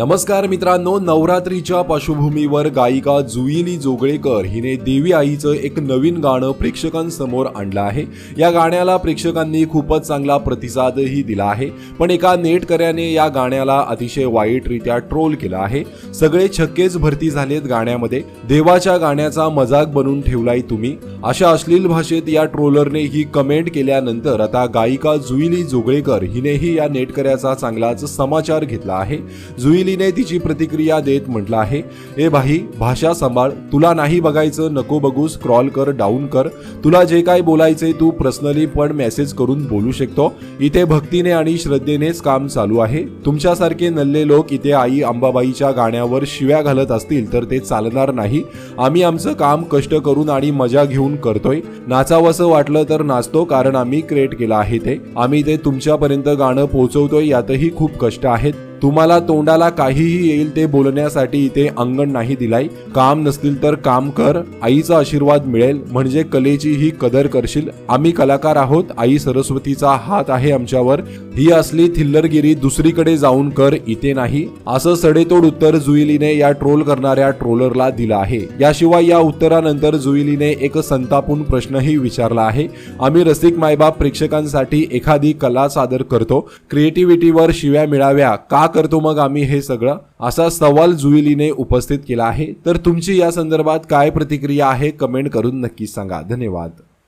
नमस्कार मित्रांनो नवरात्रीच्या पार्श्वभूमीवर गायिका जुईली जोगळेकर हिने देवी आईचं एक नवीन गाणं प्रेक्षकांसमोर आणलं आहे. या गाण्याला प्रेक्षकांनी खूपच चांगला प्रतिसादही दिला आहे. पण एका नेटकऱ्याने या गाण्याला अतिशय वाईटरित्या ट्रोल केलं आहे. सगळे छक्केच भरती झालेत गाण्यामध्ये. देवाच्या गाण्याचा मजाक बनून ठेवलाय तुम्ही. अशा अश्लील भाषेत या ट्रोलरने ही कमेंट केल्यानंतर आता गायिका जुईली जोगळेकर हिनेही या नेटकऱ्याचा चांगलाच समाचार घेतला आहे. जुईली जुईलीने तिची प्रतिक्रिया देत म्हटलं आहे. ए भाई भाषा सांभाळ. तुला नाही बघायचं नको बघू स्क्रॉल कर डाऊन कर. तुला जे काय बोलायचे तू पर्सनली पण मेसेज करून बोलू शकतो. इथे भक्तीने आणि श्रद्धेनेच काम चालू आहे. तुमच्यासारखे नल्ले लोक इथे आई अंबाबाईच्या गाण्यावर शिव्या घालत असतील तर ते चालणार नाही. आम्ही आमचं काम कष्ट करून आणि मजा घेऊन करतोय. नाचावंसं वाटलं तर नाचतो कारण आम्ही क्रिएट केलं आहे ते. आम्ही ते तुमच्यापर्यंत गाणं पोहोचवतोय यातही खूप कष्ट आहेत. तुम्हाला तोंडाला काहीही येईल ते बोलण्यासाठी इथे अंगण नाही दिलाय. काम नसतील तर काम कर आईचा आशीर्वाद मिळेल म्हणजे कलेची ही कदर करशील. आम्ही कलाकार आहोत आई सरस्वतीचा हात आहे आमच्यावर. ही असली थिल्लरगिरी दुसरीकडे जाऊन कर इथे नाही. असं सडेतोड उत्तर जुईलीने या ट्रोल करणाऱ्या ट्रोलरला दिलं आहे. याशिवाय या उत्तरानंतर जुईलीने एक संतापून प्रश्नही विचारला आहे. आम्ही रसिक मायबाप प्रेक्षकांसाठी एखादी कला सादर करतो. क्रिएटिव्हिटीवर शिव्या मिळाव्या. का करतो मग आम्ही हे सगळं? असा सवाल जुईलीने उपस्थित केला आहे. तर तुमची या संदर्भात काय प्रतिक्रिया आहे? कमेंट करून नक्की सांगा. धन्यवाद.